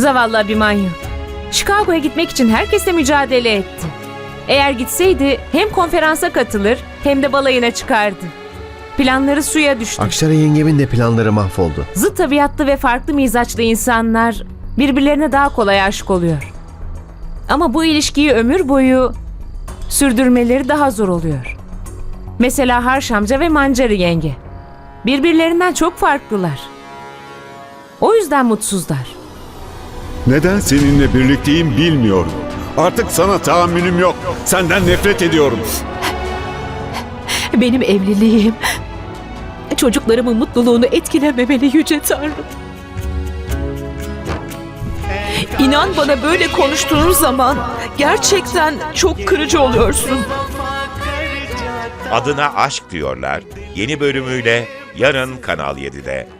Zavallı Abimanyu. Chicago'ya gitmek için herkesle mücadele etti. Eğer gitseydi hem konferansa katılır hem de balayına çıkardı. Planları suya düştü. Akşara yengemin de planları mahvoldu. Zıt tabiatlı ve farklı mizaçlı insanlar birbirlerine daha kolay aşık oluyor. Ama bu ilişkiyi ömür boyu sürdürmeleri daha zor oluyor. Mesela Harş amca ve Mancarı yenge. Birbirlerinden çok farklılar. O yüzden mutsuzlar. Neden seninle birlikteyim bilmiyorum. Artık sana tahammülüm yok. Senden nefret ediyorum. Benim evliliğim çocuklarımın mutluluğunu etkilememeli yüce Tanrım. İnan bana böyle konuştuğun zaman gerçekten çok kırıcı oluyorsun. Adına aşk diyorlar. Yeni bölümüyle yarın Kanal 7'de.